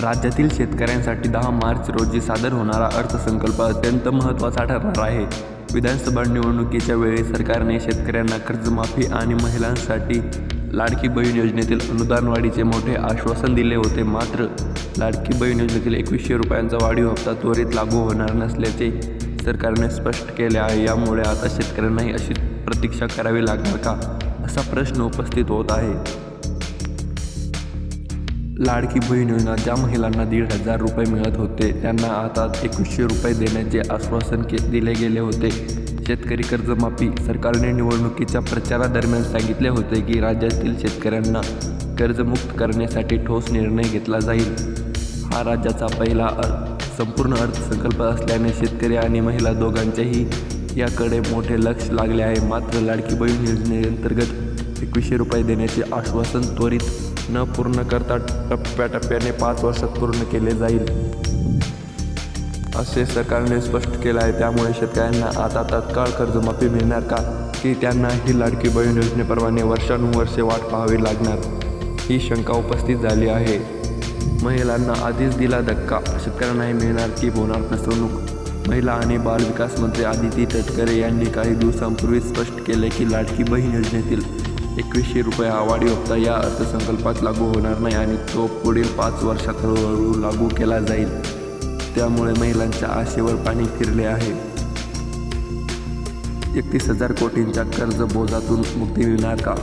राज्यातील शेतकऱ्यांसाठी दहा मार्च रोजी सादर होणारा अर्थसंकल्प अत्यंत महत्त्वाचा ठरणार आहे. विधानसभा निवडणुकीच्या वेळी सरकारने शेतकऱ्यांना कर्जमाफी आणि महिलांसाठी लाडकी बहीण योजनेतील अनुदानवाढीचे मोठे आश्वासन दिले होते. मात्र लाडकी बहीण योजनेतील एकवीसशे रुपयांचा वाढीव हप्ता त्वरित लागू होणार नसल्याचे सरकारने स्पष्ट केले आहे. यामुळे आता शेतकऱ्यांनाही अशी प्रतीक्षा करावी लागणार का? असा प्रश्न उपस्थित होत आहे. लाडकी बहीण योजना ज्या महिलांना दीड हजार रुपये मिळत होते त्यांना आता एकवीसशे रुपये देण्याचे आश्वासन के दिले गेले होते. शेतकरी कर्जमाफी सरकारने निवडणुकीच्या प्रचारादरम्यान सांगितले होते की राज्यातील शेतकऱ्यांना कर्जमुक्त करण्यासाठी ठोस निर्णय घेतला जाईल. हा राज्याचा पहिला अर् संपूर्ण अर्थसंकल्प असल्याने शेतकरी आणि महिला दोघांचेही याकडे मोठे लक्ष लागले आहे. मात्र लाडकी बहीण योजनेअंतर्गत एकवीसशे रुपये देण्याचे आश्वासन त्वरित न पूर्ण करता टप्प्याटप्प्याने पाच वर्षात पूर्ण केले जाईल. असे सरकारने स्पष्ट केले आहे. त्यामुळे शेतकऱ्यांना आता तत्काळ कर्जमाफी मिळणार का? की त्यांना ही लाडकी बहीण योजनेप्रमाणे वर्षानुवर्षे वाट पाहावी लागणार? ही शंका उपस्थित झाली आहे. महिलांना आधीच दिला धक्का. शेतकऱ्यांनाही मिळणार की होणार फसवणूक? महिला आणि बालविकास मंत्री आदिती तटकरे यांनी काही दिवसांपूर्वी स्पष्ट केले की लाडकी बहीण योजनेतील एकवीसशे रुपये वाढीव हप्ता या अर्थसंकल्पात लागू होणार नाही आणि तो पुढील पाच वर्षात हळूहळू लागू केला जाईल. त्यामुळे महिलांच्या आशेवर पाणी फिरले आहे. एकतीस हजार कोटींच्या कर्ज बोजातून मुक्ती मिळणार का?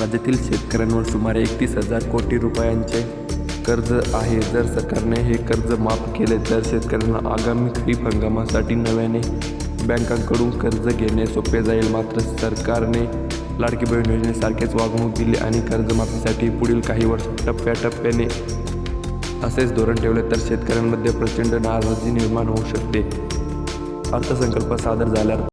राज्यातील शेतकऱ्यांवर सुमारे एकतीस हजार कोटी रुपयांचे कर्ज आहे. जर सरकारने हे कर्ज माफ केले तर शेतकऱ्यांना आगामी खरीप हंगामासाठी नव्याने बँकांकडून कर्ज घेणे सोपे जाईल. मात्र सरकारने लाडकी बहीण योजनेसारखेच वागणूक दिली आणि कर्जमाफीसाठी पुढील काही वर्ष टप्प्याटप्प्याने असेच धोरण ठेवले तर शेतकऱ्यांमध्ये प्रचंड नाराजी निर्माण होऊ शकते. अर्थसंकल्प सादर झाल्यावर